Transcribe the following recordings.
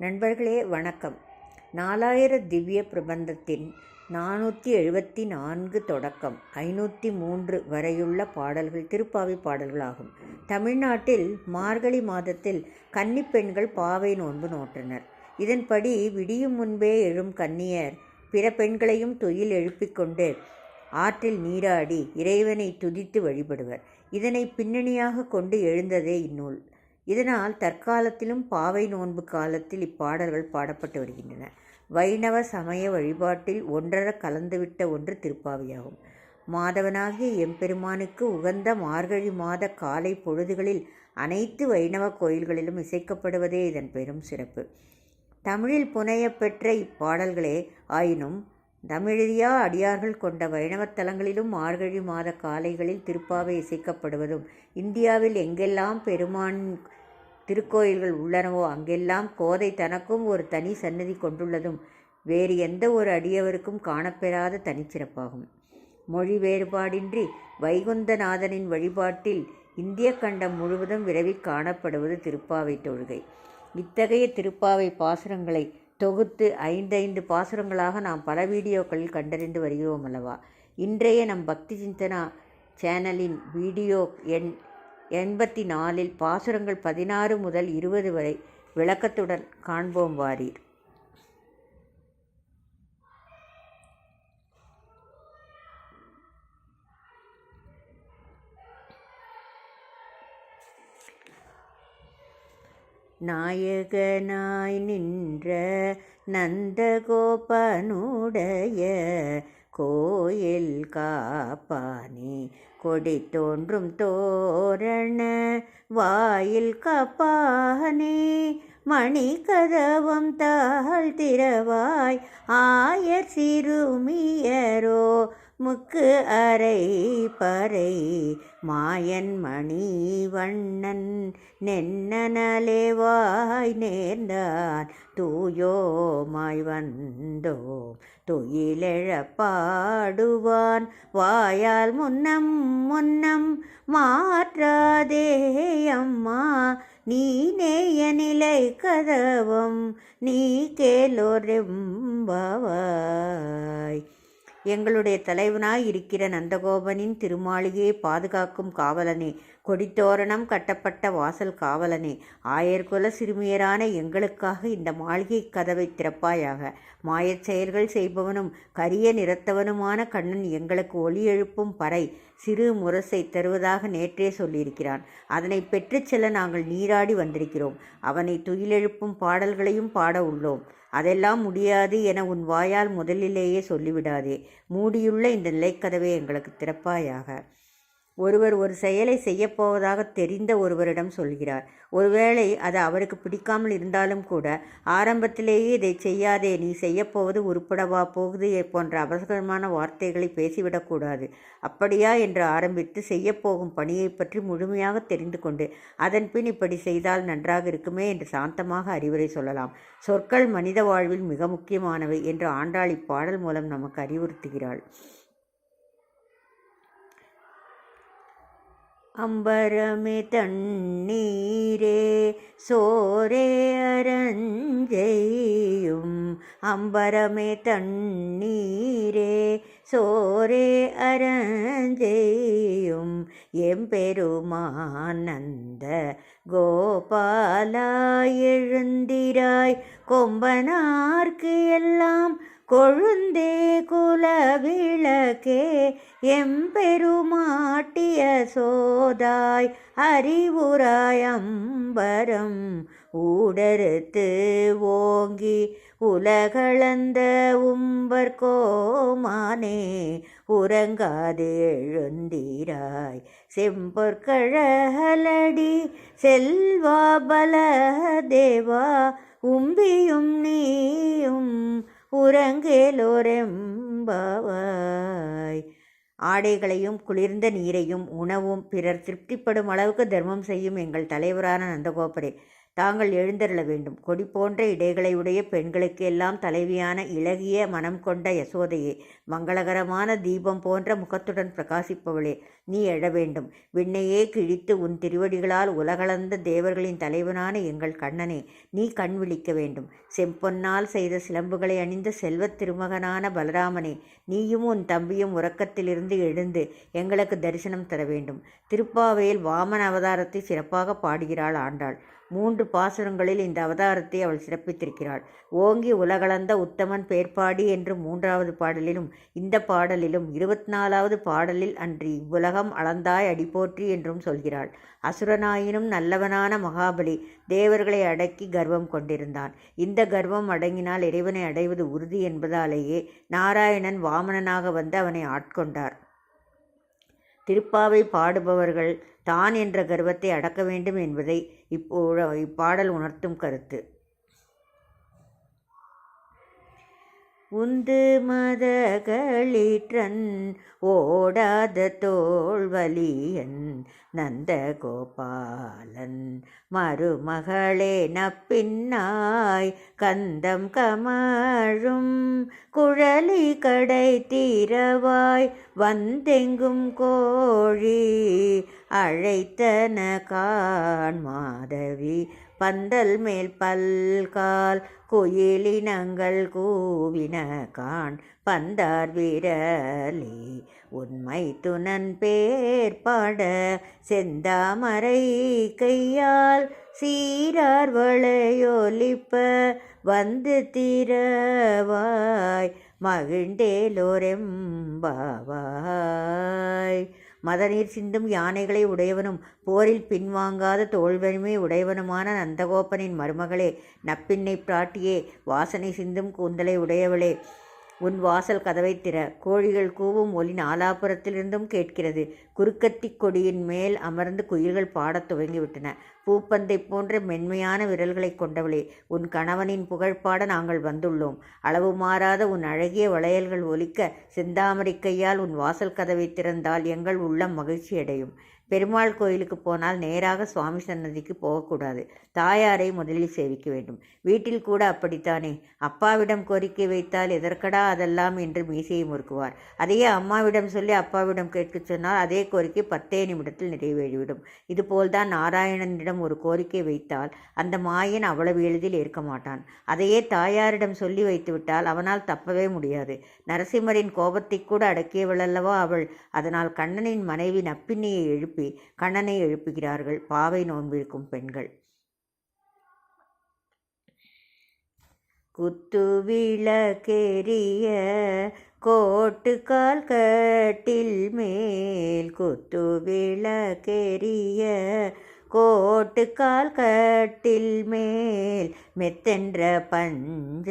நண்பர்களே வணக்கம். நாலாயிர திவ்ய பிரபந்தத்தின் நானூற்றி எழுபத்தி நான்கு தொடக்கம் ஐநூற்றி மூன்று வரையுள்ள பாடல்கள் திருப்பாவை பாடல்களாகும். தமிழ்நாட்டில் மார்கழி மாதத்தில் கன்னிப்பெண்கள் பாவை நோன்பு நோற்றனர். இதன்படி விடியும் முன்பே எழும் கன்னியர் பிற பெண்களையும் துயில் எழுப்பிக் கொண்டு ஆற்றில் நீராடி இறைவனை துதித்து வழிபடுவர். இதனை பின்னணியாக கொண்டு எழுந்ததே இந்நூல். இதனால் தற்காலத்திலும் பாவை நோன்பு காலத்தில் இப்பாடல்கள் பாடப்பட்டு வருகின்றன. வைணவ சமய வழிபாட்டில் ஒன்றர கலந்துவிட்ட ஒன்று திருப்பாவையாகும். மாதவனாகிய எம்பெருமானுக்கு உகந்த மார்கழி மாத காலை பொழுதுகளில் அனைத்து வைணவ கோயில்களிலும் இசைக்கப்படுவதே இதன் பெரும் சிறப்பு. தமிழில் புனையப்பெற்ற இப்பாடல்களே ஆயினும் தமிழறியா அடியார்கள் கொண்ட வைணவத்தலங்களிலும் மார்கழி மாத காலைகளில் திருப்பாவை இசைக்கப்படுவதும் இந்தியாவில் எங்கெல்லாம் பெருமான் திருக்கோயில்கள் உள்ளனவோ அங்கெல்லாம் கோதை தனக்கும் ஒரு தனி சன்னதி கொண்டுள்ளதும் வேறு எந்த ஒரு அடியவருக்கும் காணப்பெறாத தனிச்சிறப்பாகும். மொழி வேறுபாடின்றி வைகுந்தநாதனின் வழிபாட்டில் இந்திய கண்டம் முழுவதும் விரவி காணப்படுவது திருப்பாவை தொழுகை. இத்தகைய திருப்பாவை பாசுரங்களை தொகுத்து ஐந்தைந்து பாசுரங்களாக நாம் பல வீடியோக்களில் கண்டறிந்து வருகிறோம் அல்லவா? இன்றைய நம் பக்தி சிந்தனா சேனலின் வீடியோ எண் எண்பத்தி நாலில் பாசுரங்கள் பதினாறு முதல் இருபது வரை விளக்கத்துடன் காண்போம் வாரீர். நாயகனாய் நின்ற நந்தகோபனுடைய கோயில் காப்பானே. கொடி தோன்றும் தோரண வாயில் காப்பானே மணி கதவம் தாழ் திறவாய் ஆயர் சிறுமியரோ முக்கு அறை பறை மாயன் மணி வண்ணன் நென்னலேவாய் நேர்ந்தான் தூயோமாய் வந்தோம் துயிலெழப் பாடுவான் வாயால் முன்னம் முன்னம் மாற்றாதே அம்மா. நீ நேய நிலை கதவம் நீ கேலோரெம்பவாய் எங்களுடைய தலைவனாய் இருக்கிற நந்தகோபனின் திருமாளிகையை பாதுகாக்கும் காவலனே கொடித்தோரணம் கட்டப்பட்ட வாசல் காவலனே ஆயர்குல சிறுமியரான எங்களுக்காக இந்த மாளிகை கதவை திறப்பாயாக. மாயச் செயல்கள் செய்பவனும் கரிய நிறத்தவனுமான கண்ணன் எங்களுக்கு ஒளி எழுப்பும் பறை சிறு முரசை தருவதாக நேற்றே சொல்லியிருக்கிறான். அதனை பெற்றுச் செல்ல நாங்கள் நீராடி வந்திருக்கிறோம். அவனை துயிலெழுப்பும் பாடல்களையும் பாட உள்ளோம். அதெல்லாம் முடியாது என உன் வாயால் முதலிலேயே சொல்லிவிடாதே. மூடியுள்ள இந்த நிலைக்கதவை எங்களுக்கு திறப்பாயாக. ஒருவர் ஒரு செயலை செய்யப்போவதாக தெரிந்த ஒருவரிடம் சொல்கிறார். ஒருவேளை அது அவருக்கு பிடிக்காமல் இருந்தாலும் கூட ஆரம்பத்திலேயே இதை செய்யாதே நீ செய்யப்போவது உருப்படவா போகுது போன்ற அவசரமான வார்த்தைகளை பேசிவிடக்கூடாது அப்படியா என்று ஆரம்பித்து செய்யப்போகும் பணியை பற்றி முழுமையாக தெரிந்து கொண்டு அதன்பின் இப்படி செய்தால் நன்றாக இருக்குமே என்று சாந்தமாக அறிவுரை சொல்லலாம். சொற்கள் மனித வாழ்வில் மிக முக்கியமானவை என்று ஆண்டாள் இப்பாடல் மூலம் நமக்கு அறிவுறுத்துகிறாள். அம்பரமே தண்ணீரே சோரே அரஞ்செய்யும் அம்பரமே தண்ணீரே சோரே அரஞ்செய்யும் எம்பெருமானந்த கோபாலா எழுந்திராய் கொம்பனார்க்கு எல்லாம் கொழுந்தே குலவிளக்கே எம்பெருமாட்டிய சோதாய் அறிவுராயம்பரம் ஊடறுத்து ஓங்கி உலகளந்த உம்பர் கோமானே உறங்காது எழுந்தீராய் செம்பொற்கழகலடி செல்வா பல தேவா உம்பியும் நீயும் உறங்கேலோரெம்பாவாய் ஆடைகளையும் குளிர்ந்த நீரையும் உணவும் பிறர் திருப்திப்படும் அளவுக்கு தர்மம் செய்யும் எங்கள் தலைவரான நந்தகோபரே. தாங்கள் எழுந்தருள வேண்டும். கொடி போன்ற இடைகளையுடைய பெண்களுக்கு எல்லாம் தலைவியான இளகிய மனம் கொண்ட யசோதையே மங்களகரமான தீபம் போன்ற முகத்துடன் பிரகாசிப்பவளே நீ எழ வேண்டும். விண்ணையே கிழித்து உன் திருவடிகளால் உலகளந்த தேவர்களின் தலைவனான எங்கள் கண்ணனே நீ கண் விழிக்க வேண்டும். செம்பொன்னால் செய்த சிலம்புகளை அணிந்த செல்வத் திருமகனான பலராமனே நீயும் உன் தம்பியும் உறக்கத்திலிருந்து எழுந்து எங்களுக்கு தரிசனம் தர வேண்டும். திருப்பாவையில் வாமன அவதாரத்தை சிறப்பாக பாடுகிறாள் ஆண்டாள். மூன்று பாசுரங்களில் இந்த அவதாரத்தை அவள் சிறப்பித்திருக்கிறாள். ஓங்கி உலகளந்த உத்தமன் பேர்பாடி என்று மூன்றாவது பாடலிலும் இந்த பாடலிலும் இருபத்தி நாலாவது பாடலில் அன்றி இவ்வுலகம் அளந்தாய் அடிபோற்றி என்றும் சொல்கிறாள். அசுரனாயினும் நல்லவனான மகாபலி தேவர்களை அடக்கி கர்வம் கொண்டிருந்தான். இந்த கர்வம் அடங்கினால் இறைவனை அடைவது உறுதி என்பதாலேயே நாராயணன் வாமனனாக வந்து அவனை ஆட்கொண்டார். திருப்பாவை பாடுபவர்கள் தான் என்ற கர்வத்தை அடக்க வேண்டும் என்பதை இப்போ இப்பாடல் உணர்த்தும் கருத்து. உந்து மதகளிற்றன் ஓடாத தோல்வலியன் நந்த கோபாலன் மருமகளே நப்பின்னாய் கந்தம் கமழும் குழலி கடை தீரவாய் வந்தெங்கும் கோழி அழைத்தன கான் மாதவி பந்தல் மேல் பல்கால் குயிலினங்கள் கூவின கான் பந்தார் வீரலே. உண்மை துணன் பேர் பாட செந்தாமரை கையால் சீரார் வளையொலிப்ப வந்து தீரவாய் மகிழ்ந்தேலோரெம்பாவாய் மதநீர் சிந்தும் யானைகளை உடையவனும் போரில் பின்வாங்காத தோல்வலிமை உடையவனுமான நந்தகோபனின் மருமகளே நப்பின்னை பிராட்டியே வாசனை சிந்தும் கூந்தலை உடையவளே உன் வாசல் கதவை திற. கோழிகள் கூவும் ஒலி நாலாபுரத்திலிருந்தும் கேட்கிறது. குறுக்கத்தி கொடியின் மேல் அமர்ந்து குயில்கள் பாடத் துவங்கிவிட்டன. பூப்பந்தை போன்ற மென்மையான விரல்களைக் கொண்டவளே உன் கணவனின் புகழ்பாட நாங்கள் வந்துள்ளோம். அளவு மாறாத உன் அழகிய வளையல்கள் ஒலிக்க செந்தாமரை கையால் உன் வாசல் கதவை திறந்தால் எங்கள் உள்ளம் மகிழ்ச்சி அடையும். பெருமாள் கோயிலுக்கு போனால் நேராக சுவாமி சன்னதிக்கு போகக்கூடாது. தாயாரை முதலில் சேவிக்க வேண்டும். வீட்டில் கூட அப்படித்தானே? அப்பாவிடம் கோரிக்கை வைத்தால் எதற்கடா அதெல்லாம் என்று மீசையை முறுக்குவார். அதையே அம்மாவிடம் சொல்லி அப்பாவிடம் கேட்க சொன்னால் அதே கோரிக்கை பத்தே நிமிடத்தில் நிறைவேறிவிடும். இதுபோல்தான் நாராயணனிடம் ஒரு கோரிக்கை வைத்தால் அந்த மாயன் அவ்வளவு எளிதில் இருக்க மாட்டான். அதையே தாயாரிடம் சொல்லி வைத்துவிட்டால் அவனால் தப்பவே முடியாது. நரசிம்மரின் கோபத்தை கூட அடக்கியவளல்லவா அவள்? அதனால் கண்ணனின் மனைவி நப்பின்னியை எழுப்பி கண்ணனை எழுப்புகிறார்கள். பாவை நோன்பிருக்கும் பெண்கள். குத்து விளக்கெரிய கோட்டு கால் கட்டில் மேல் குத்து விளக்கெரிய கோட்டு கால் கட்டில் மேல் மெத்தென்ற பஞ்ச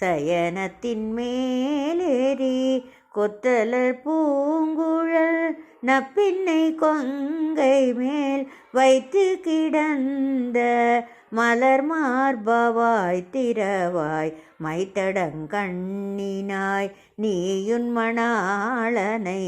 சயனத்தின் மேலேறி கொத்தலர் பூங்குழல் நப்பின்னை கொங்கை மேல் வைத்து கிடந்த மலர் மார்பவாய் திரவாய் மைத்தடங்கண்ணினாய் நீயுன் மணாளனை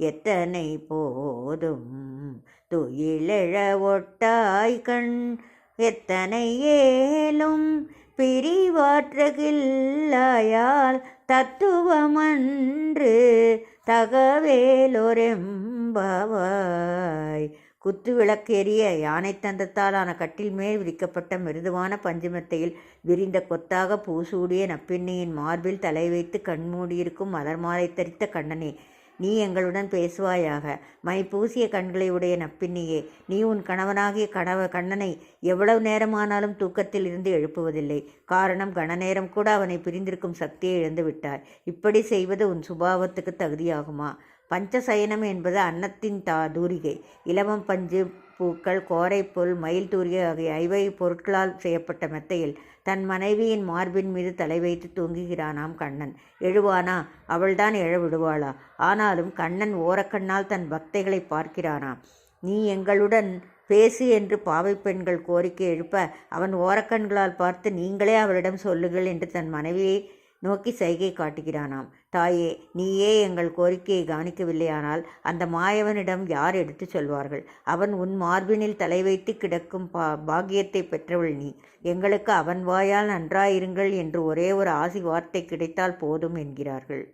எத்தனை போதும் துயிலெழ ஒட்டாய் கண் எத்தனை ஏலும் பிரிவாற்றகில்லாயால் தத்துவமன்று தகவேலொரெம்பவாய். குத்து விளக்கேறிய யானை தந்தத்தாலான கட்டில் மேல் விரிக்கப்பட்ட மிருதுவான பஞ்சமெத்தையில் விரிந்த கொத்தாக பூசூடிய நப்பின்னையின் மார்பில் தலை வைத்து கண்மூடியிருக்கும் மலர் மாலை தரித்த கண்ணனே நீ எங்களுடன் பேசுவாயாக. மை பூசிய கண்களை உடைய நப்பின்னியே நீ உன் கணவனாகிய கணவ கண்ணனை எவ்வளவு நேரமானாலும் தூக்கத்தில் இருந்து எழுப்புவதில்லை. காரணம் கணநேரம் கூட அவனை பிரிந்திருக்கும் சக்தியை இழந்து விட்டாய் இப்படி செய்வது உன் சுபாவத்துக்கு தகுதியாகுமா? பஞ்சசயனம் என்பது அன்னத்தின் தா தூரிகை. இலவம் பஞ்சு பூக்கள் கோரைப்புல் மயில் தூரிகை ஆகிய ஐவகை பொருட்களால் செய்யப்பட்ட மெத்தையில் தன் மனைவியின் மார்பின் மீது தலை வைத்து தூங்குகிறானாம் கண்ணன். எழுவானா? அவள்தான் எழ விடுவாளா ஆனாலும் கண்ணன் ஓரக்கண்ணால் தன் பக்தைகளை பார்க்கிறானாம். நீ எங்களுடன் பேசு என்று பாவை பெண்கள் கோரிக்கை எழுப்ப அவன் ஓரக்கண்களால் பார்த்து நீங்களே அவளிடம் சொல்லுங்கள் என்று தன் மனைவியை நோக்கி சைகை காட்டுகிறானாம். தாயே நீயே எங்கள் கோரிக்கையை கவனிக்கவில்லையானால் அந்த மாயவனிடம் யார் எடுத்துச் சொல்வார்கள்? அவன் உன் மார்பினில் தலை வைத்து கிடக்கும் பா பாக்கியத்தை பெற்றவள் நீ. எங்களுக்கு அவன் வாயால் நன்றாயிருங்கள் என்று ஒரே ஒரு ஆசி வார்த்தை கிடைத்தால் போதும் என்கிறார்கள்.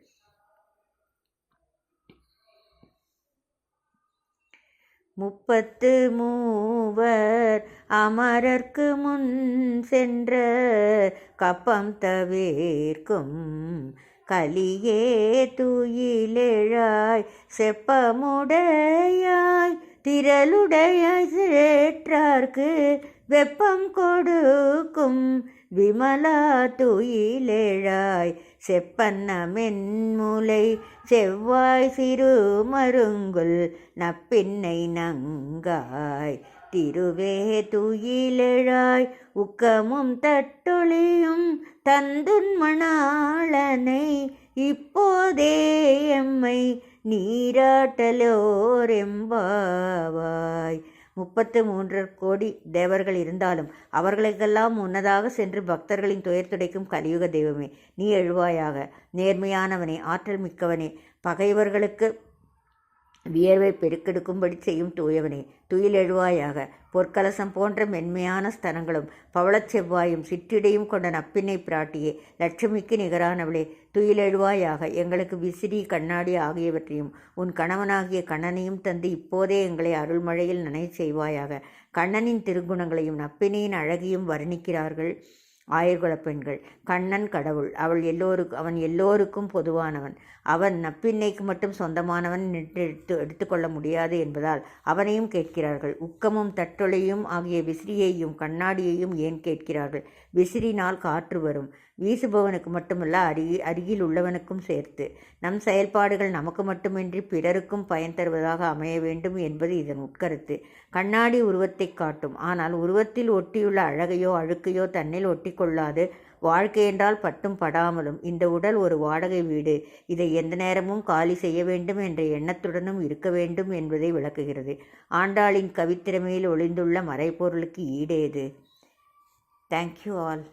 முப்பத்து மூவர் அமரர்க்கு முன் சென்ற கப்பம் தவிர்க்கும் கலியே தூயிலெழாய் செப்பமுடையாய் திரளுடையாய் சேற்றார்க்கு வெப்பம் கொடுக்கும் விமலா தூயிலெழாய் செப்பன்ன மென்முலை செவ்வாய் சிறு மருங்குல் நப்பின்னை நங்காய். திருவே துயிலெழாய் உக்கமும் தட்டொழியும் தந்துன்மணாளனை இப்போதே எம்மை நீராட்டலோரெம்பாவாய் முப்பத்து மூன்று கோடி தேவர்கள் இருந்தாலும் அவர்களுக்கெல்லாம் முன்னதாக சென்று பக்தர்களின் துயர் துடைக்கும் கலியுக தெய்வமே நீ எழுவாயாக. நேர்மையானவனே ஆற்றல் மிக்கவனே. பகைவர்களுக்கு வியர்வை பெருக்கெடுக்கும்படி செய்யும் தூயவனே துயில் எழுவாயாக. பொற்கலசம் போன்ற மென்மையான ஸ்தனங்களும் பவளச்செவ்வாயும் சிற்றிடையும் கொண்ட நப்பினை பிராட்டியே லட்சுமிக்கு நிகரானவளே துயிலெழுவாயாக எங்களுக்கு விசிறி கண்ணாடி ஆகியவற்றையும் உன் கணவனாகிய கண்ணனையும் தந்து இப்போதே எங்களை அருள்மழையில் நனை செய்வாயாக. கண்ணனின் திருக்குணங்களையும் நப்பினையின் அழகியும் வர்ணிக்கிறார்கள். ஆயர்குலப் பெண்கள். கண்ணன் கடவுள். அவள் எல்லோருக்கு அவன் எல்லோருக்கும் பொதுவானவன். அவன் நப்பின்னைக்கு மட்டும் சொந்தமானவன் எடுத்து எடுத்துக்கொள்ள முடியாது என்பதால் அவனையும் கேட்கிறார்கள். உக்கமும் தட்டொலையும் ஆகிய விசிறியையும் கண்ணாடியையும் ஏன் கேட்கிறார்கள்? விசிறினால் காற்று வரும். வீசுபவனுக்கு மட்டுமல்ல அருகி அருகில் உள்ளவனுக்கும் சேர்த்து. நம் செயல்பாடுகள் நமக்கு மட்டுமின்றி பிறருக்கும் பயன் தருவதாக அமைய வேண்டும் என்பது இதன் உட்கருத்து. கண்ணாடி உருவத்தை காட்டும். ஆனால் உருவத்தில் ஒட்டியுள்ள அழகையோ அழுக்கையோ தன்னில் ஒட்டி கொள்ளாது வாழ்க்கை என்றால் பட்டும் படாமலும் இந்த உடல் ஒரு வாடகை வீடு. இதை எந்த நேரமும் காலி செய்ய வேண்டும் என்ற எண்ணத்துடனும் இருக்க வேண்டும் என்பதை விளக்குகிறது. ஆண்டாளின் கவித்திறமையில் ஒளிந்துள்ள மறைப்பொருளுக்கு ஈடேது? Thank you all.